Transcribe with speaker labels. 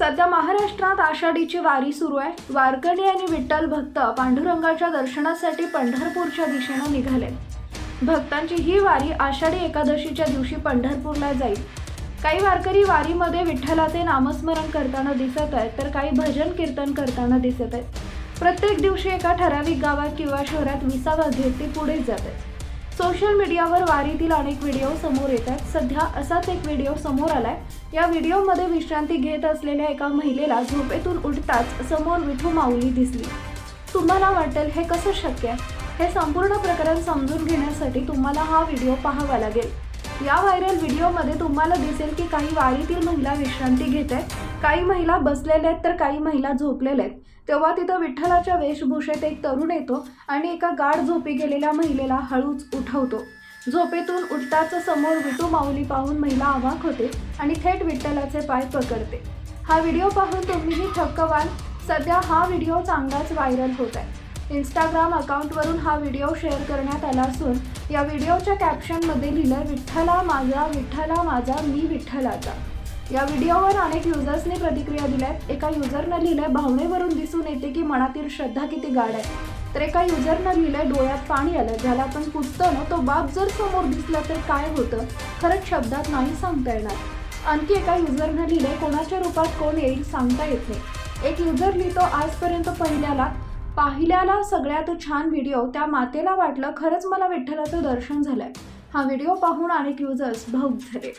Speaker 1: सध्या महाराष्ट्रात आषाढीची वारी सुरू आहे. वारकरी आणि विठ्ठल भक्त पांडुरंगाच्या दर्शनासाठी पंढरपूरच्या दिशेनं निघाले. भक्तांची ही वारी आषाढी एकादशीच्या दिवशी पंढरपूरला जाईल. काही वारकरी वारीमध्ये विठ्ठलाचे नामस्मरण करताना दिसत आहेत तर काही भजन कीर्तन करताना दिसत आहेत. प्रत्येक दिवशी एका ठराविक गावात किंवा शहरात विसावा घेत ते पुढे जात आहेत सोशल मीडियावर वारीतील अनेक व्हिडिओ समोर येत आहेत सध्या असाच एक व्हिडिओ समोर आलाय. या व्हिडिओमध्ये विश्रांती घेत असलेल्या एका महिलेला झोपेतून उठताच समोर विठू माऊली दिसली. तुम्हाला वाटेल हे कसं शक्य आहे? हे संपूर्ण प्रकरण समजून घेण्यासाठी तुम्हाला हा व्हिडिओ पाहावा लागेल. या व्हायरल व्हिडिओमध्ये तुम्हाला दिसेल की काही वारीतील महिला विश्रांती घेत आहेत काही महिला बसलेल्या आहेत तर काही महिला झोपलेल्या आहेत. तेव्हा तिथं विठ्ठलाच्या वेशभूषेत एक तरुण येतो आणि एका गाढ झोपी गेलेल्या महिलेला हळूच उठवतो. झोपेतून उठताच समोर विटू माऊली पाहून महिला आवाक होते आणि थेट विठ्ठलाचे पाय पकडते. हा व्हिडिओ पाहून तुम्हीही थक्क व्हाल सध्या हा व्हिडिओ चांगलाच व्हायरल होत आहे. इंस्टाग्राम अकाउंटवरून हा व्हिडिओ शेअर करण्यात आला असून या व्हिडिओच्या कॅप्शनमध्ये लिहिलं विठ्ठला माझा विठ्ठला माझा मी विठ्ठलाचा. या व्हिडिओवर अनेक युजर्सनी प्रतिक्रिया दिल्यात. एका युजरनं लिहिलंय भावनेवरून दिसून येते की मनातील श्रद्धा किती गाढ आहे. तर एका युजरनं लिहिलंय डोळ्यात पाणी आलं ज्याला आपण पुसतो ना तो बाप जर समोर दिसला तर काय होतं? खरंच शब्दात नाही सांगता येणार. आणखी एका युजरनं लिहिलंय कोणाच्या रूपात कोण येईल सांगता येत नाही. एक युजर लिहितो आजपर्यंत पहिल्याला पाहिल्याला सगळ्यात छान व्हिडिओ त्या मातेला वाटलं खरंच मला विठ्ठलाचं दर्शन झालंय. हा व्हिडिओ पाहून अनेक युजर्स भाऊक झाले.